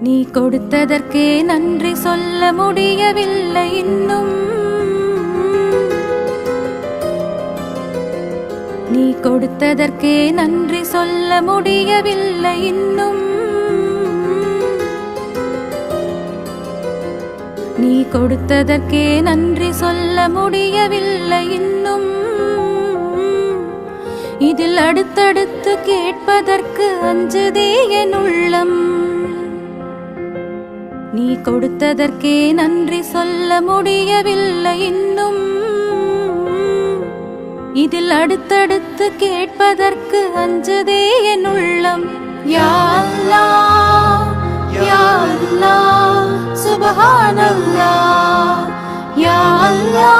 நீ கொடுத்ததற்கே நன்றி சொல்ல முடியவில்லை இன்னும். நீ கொடுத்ததற்கே நன்றி சொல்ல முடியவில்லை இன்னும். நீ கொடுத்ததற்கே நன்றி சொல்ல முடியவில்லை இன்னும். இதில் அடுத்தடுத்து கேட்பதற்கு அஞ்சுதே என் உள்ளம். நீ கொடுத்ததற்கே நன்றி சொல்ல முடியவில்லை இன்னும். இதில் அடுத்தடுத்து கேட்பதற்கு அஞ்சதே என் உள்ளம். யாழ்லா யாழ்லா யாழ்லா